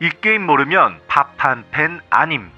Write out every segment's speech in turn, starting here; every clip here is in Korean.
이 게임 모르면 밥 한 팬 아님.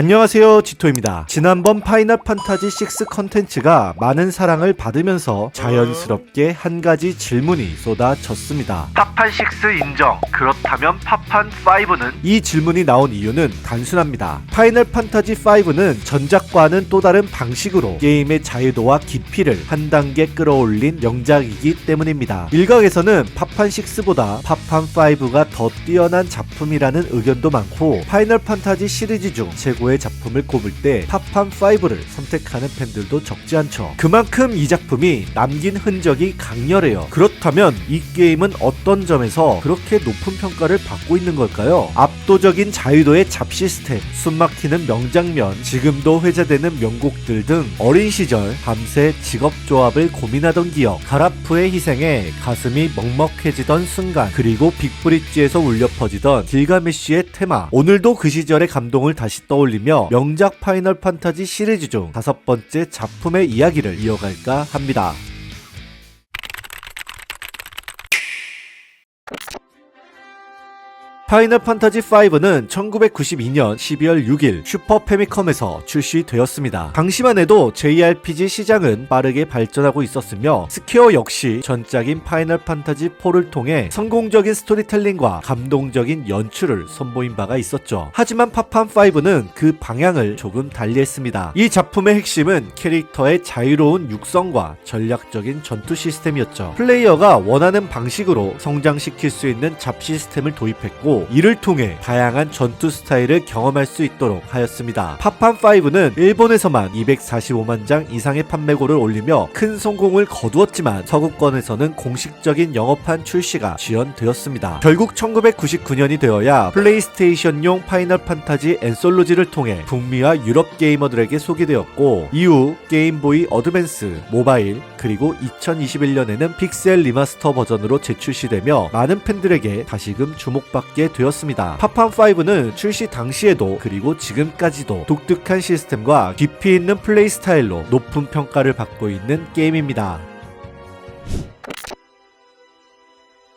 안녕하세요 지토입니다. 지난번 파이널 판타지 6 컨텐츠가 많은 사랑을 받으면서 자연스럽게 한 가지 질문이 쏟아졌습니다. 팝판 6 인정. 그렇다면 팝판 5는? 이 질문이 나온 이유는 단순합니다. 파이널 판타지 5는 전작과는 또 다른 방식으로 게임의 자유도와 깊이를 한 단계 끌어올린 명작이기 때문입니다. 일각에서는 팝판 6보다 팝판 5가 더 뛰어난 작품이라는 의견도 많고 파이널 판타지 시리즈 중 최고 의 작품을 꼽을 때 팝판 5를 선택하는 팬들도 적지 않죠. 그만큼 이 작품이 남긴 흔적이 강렬해요. 그렇다면 이 게임은 어떤 점에서 그렇게 높은 평가를 받고 있는 걸까요? 압도적인 자유도의 잡 시스템, 숨막히는 명장면, 지금도 회자되는 명곡들 등 어린 시절 밤새 직업 조합을 고민하던 기억, 가라프의 희생에 가슴이 먹먹해지던 순간, 그리고 빅브릿지에서 울려 퍼지던 길가메쉬의 테마, 오늘도 그 시절의 감동을 다시 떠올리 며 명작 파이널 판타지 시리즈 중 다섯 번째 작품의 이야기를 이어갈까 합니다. 파이널 판타지 5는 1992년 12월 6일 슈퍼 패미컴에서 출시되었습니다. 당시만 해도 JRPG 시장은 빠르게 발전하고 있었으며 스퀘어 역시 전작인 파이널 판타지 4를 통해 성공적인 스토리텔링과 감동적인 연출을 선보인 바가 있었죠. 하지만 파판 5는 그 방향을 조금 달리했습니다. 이 작품의 핵심은 캐릭터의 자유로운 육성과 전략적인 전투 시스템이었죠. 플레이어가 원하는 방식으로 성장시킬 수 있는 잡 시스템을 도입했고 이를 통해 다양한 전투 스타일을 경험할 수 있도록 하였습니다. 파판5는 일본에서만 245만 장 이상의 판매고를 올리며 큰 성공을 거두었지만 서구권에서는 공식적인 영업판 출시가 지연되었습니다. 결국 1999년이 되어야 플레이스테이션용 파이널 판타지 엔솔로지를 통해 북미와 유럽 게이머들에게 소개되었고 이후 게임보이 어드밴스, 모바일, 그리고 2021년에는 픽셀 리마스터 버전으로 재출시되며 많은 팬들에게 다시금 주목받게 되었습니다. 파판5는 출시 당시에도 그리고 지금까지도 독특한 시스템과 깊이 있는 플레이 스타일로 높은 평가를 받고 있는 게임입니다.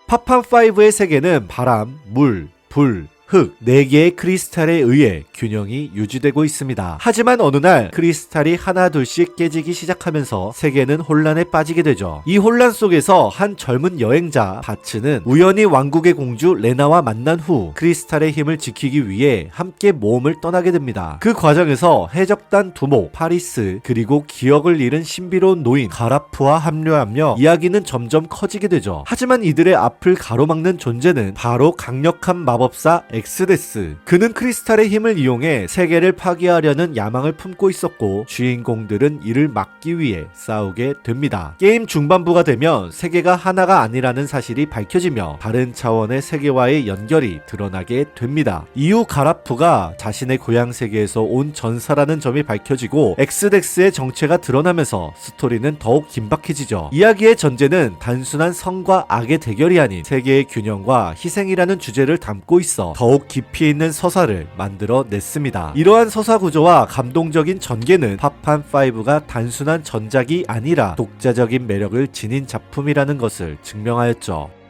파판5의 세계는 바람, 물, 불, 흙, 4개의 크리스탈에 의해 균형이 유지되고 있습니다. 하지만 어느 날 크리스탈이 하나 둘씩 깨지기 시작하면서 세계는 혼란에 빠지게 되죠. 이 혼란 속에서 한 젊은 여행자 바츠는 우연히 왕국의 공주 레나와 만난 후 크리스탈의 힘을 지키기 위해 함께 모험을 떠나게 됩니다. 그 과정에서 해적단 두목, 파리스, 그리고 기억을 잃은 신비로운 노인 가라프와 합류하며 이야기는 점점 커지게 되죠. 하지만 이들의 앞을 가로막는 존재는 바로 강력한 마법사 엑스데스. 그는 크리스탈의 힘을 이용해 세계를 파괴하려는 야망을 품고 있었고 주인공들은 이를 막기 위해 싸우게 됩니다. 게임 중반부가 되면 세계가 하나가 아니라는 사실이 밝혀지며 다른 차원의 세계와의 연결이 드러나게 됩니다. 이후 가라프가 자신의 고향 세계에서 온 전사라는 점이 밝혀지고 엑스덱스의 정체가 드러나면서 스토리는 더욱 긴박해지죠. 이야기의 전제는 단순한 성과 악의 대결이 아닌 세계의 균형과 희생이라는 주제를 담고 있어 더욱 깊이 있는 서사를 만들어 냈습니다. 이러한 서사 구조와 감동적인 전개는 파판5가 단순한 전작이 아니라 독자적인 매력을 지닌 작품이라는 것을 증명하였죠.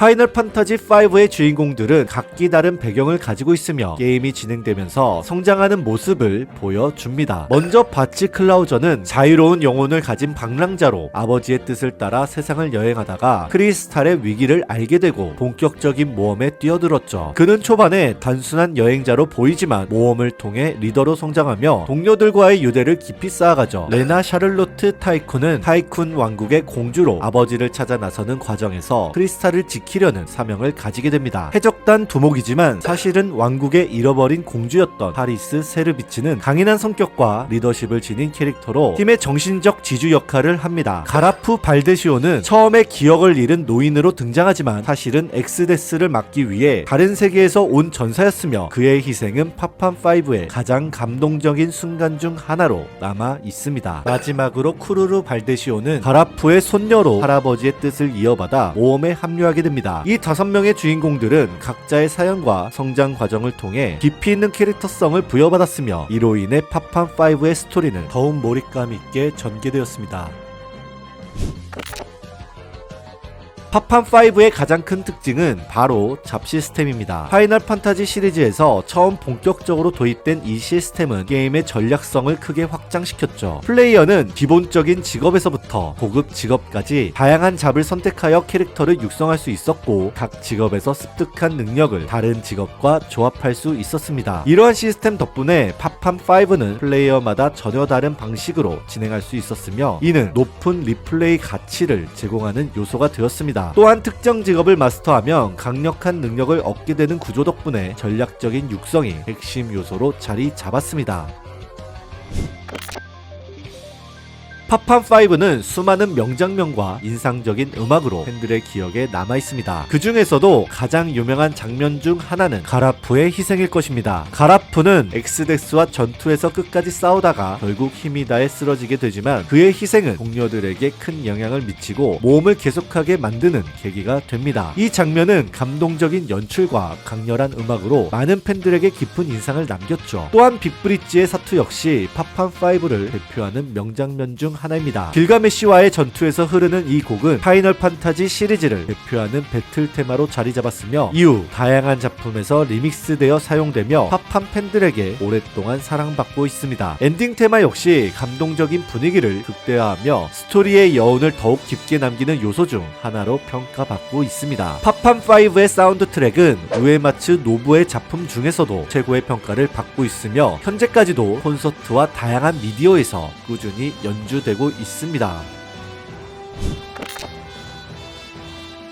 파이널 판타지 5의 주인공들은 각기 다른 배경을 가지고 있으며 게임이 진행되면서 성장하는 모습을 보여줍니다. 먼저 바치 클라우저는 자유로운 영혼을 가진 방랑자로 아버지의 뜻을 따라 세상을 여행하다가 크리스탈의 위기를 알게 되고 본격적인 모험에 뛰어들었죠. 그는 초반에 단순한 여행자로 보이지만 모험을 통해 리더로 성장하며 동료들과의 유대를 깊이 쌓아가죠. 레나 샤를로트 타이쿤은 타이쿤 왕국의 공주로 아버지를 찾아 나서는 과정에서 크리스탈을 지키려는 사명을 가지게 됩니다. 해적단 두목이지만 사실은 왕국의 잃어버린 공주였던 파리스 세르비치는 강인한 성격과 리더십을 지닌 캐릭터로 팀의 정신적 지주 역할을 합니다. 가라프 발데시오는 처음에 기억을 잃은 노인으로 등장하지만 사실은 엑스데스를 막기 위해 다른 세계에서 온 전사였으며 그의 희생은 파판5의 가장 감동적인 순간 중 하나로 남아 있습니다. 마지막으로 쿠루루 발데시오는 가라프의 손녀로 할아버지의 뜻을 이어받아 모험에 합류하게 됩니다. 이 다섯 명의 주인공들은 각자의 사연과 성장 과정을 통해 깊이 있는 캐릭터성을 부여받았으며 이로 인해 파판5의 스토리는 더욱 몰입감 있게 전개되었습니다. 팝판5의 가장 큰 특징은 바로 잡 시스템입니다. 파이널 판타지 시리즈에서 처음 본격적으로 도입된 이 시스템은 게임의 전략성을 크게 확장시켰죠. 플레이어는 기본적인 직업에서부터 고급 직업까지 다양한 잡을 선택하여 캐릭터를 육성할 수 있었고 각 직업에서 습득한 능력을 다른 직업과 조합할 수 있었습니다. 이러한 시스템 덕분에 팝판5는 플레이어마다 전혀 다른 방식으로 진행할 수 있었으며 이는 높은 리플레이 가치를 제공하는 요소가 되었습니다. 또한 특정 직업을 마스터하면 강력한 능력을 얻게 되는 구조 덕분에 전략적인 육성이 핵심 요소로 자리 잡았습니다. 팝판5는 수많은 명장면과 인상적인 음악으로 팬들의 기억에 남아 있습니다. 그 중에서도 가장 유명한 장면 중 하나는 가라프의 희생일 것입니다. 가라프는 엑스덱스와 전투에서 끝까지 싸우다가 결국 힘이 다해 쓰러지게 되지만 그의 희생은 동료들에게 큰 영향을 미치고 모험을 계속하게 만드는 계기가 됩니다. 이 장면은 감동적인 연출과 강렬한 음악으로 많은 팬들에게 깊은 인상을 남겼죠. 또한 빅브릿지의 사투 역시 팝판5를 대표하는 명장면 중 하나입니다. 길가메시와의 전투에서 흐르는 이 곡은 파이널 판타지 시리즈를 대표하는 배틀 테마로 자리 잡았으며 이후 다양한 작품에서 리믹스되어 사용되며 팝판 팬들에게 오랫동안 사랑받고 있습니다. 엔딩 테마 역시 감동적인 분위기를 극대화하며 스토리의 여운을 더욱 깊게 남기는 요소 중 하나로 평가받고 있습니다. 팝판5의 사운드 트랙은 우에마츠 노부의 작품 중에서도 최고의 평가를 받고 있으며 현재까지도 콘서트와 다양한 미디어에서 꾸준히 연주되고 있습니다.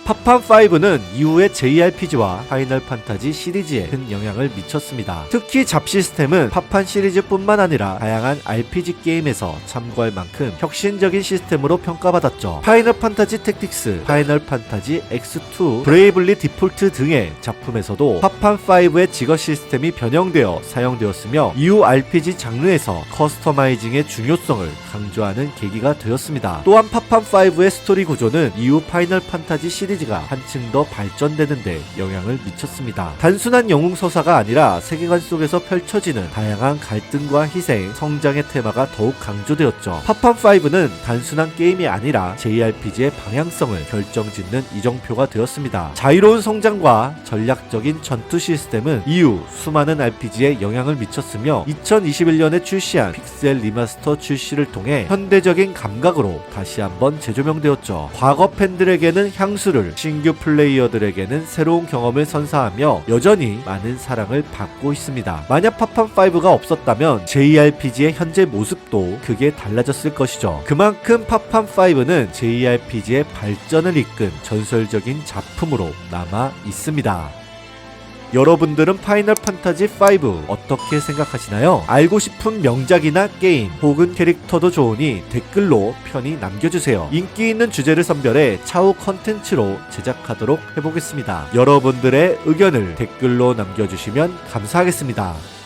팝판5는 이후의 JRPG와 파이널 판타지 시리즈에 큰 영향을 미쳤습니다. 특히 잡 시스템은 팝판 시리즈뿐만 아니라 다양한 RPG 게임에서 참고할 만큼 혁신적인 시스템으로 평가받았죠. 파이널 판타지 택틱스, 파이널 판타지 X2, 브레이블리 디폴트 등의 작품에서도 팝판5의 직업 시스템이 변형되어 사용되었으며 이후 RPG 장르에서 커스터마이징의 중요성을 강조하는 계기가 되었습니다. 또한 팝판5의 스토리 구조는 이후 파이널 판타지 시리즈 가 한층 더 발전되는데 영향을 미쳤습니다. 단순한 영웅 서사가 아니라 세계관 속에서 펼쳐지는 다양한 갈등과 희생, 성장의 테마가 더욱 강조되었죠. 팝판5는 단순한 게임이 아니라 JRPG의 방향성을 결정짓는 이정표가 되었습니다. 자유로운 성장과 전략적인 전투 시스템은 이후 수많은 RPG에 영향을 미쳤으며 2021년에 출시한 픽셀 리마스터 출시를 통해 현대적인 감각으로 다시 한번 재조명되었죠. 과거 팬들에게는 향수를, 신규 플레이어들에게는 새로운 경험을 선사하며 여전히 많은 사랑을 받고 있습니다. 만약 팝판5가 없었다면 JRPG의 현재 모습도 크게 달라졌을 것이죠. 그만큼 팝판5는 JRPG의 발전을 이끈 전설적인 작품으로 남아 있습니다. 여러분들은 파이널 판타지 5 어떻게 생각하시나요? 알고 싶은 명작이나 게임 혹은 캐릭터도 좋으니 댓글로 편히 남겨주세요. 인기 있는 주제를 선별해 차후 컨텐츠로 제작하도록 해보겠습니다. 여러분들의 의견을 댓글로 남겨주시면 감사하겠습니다.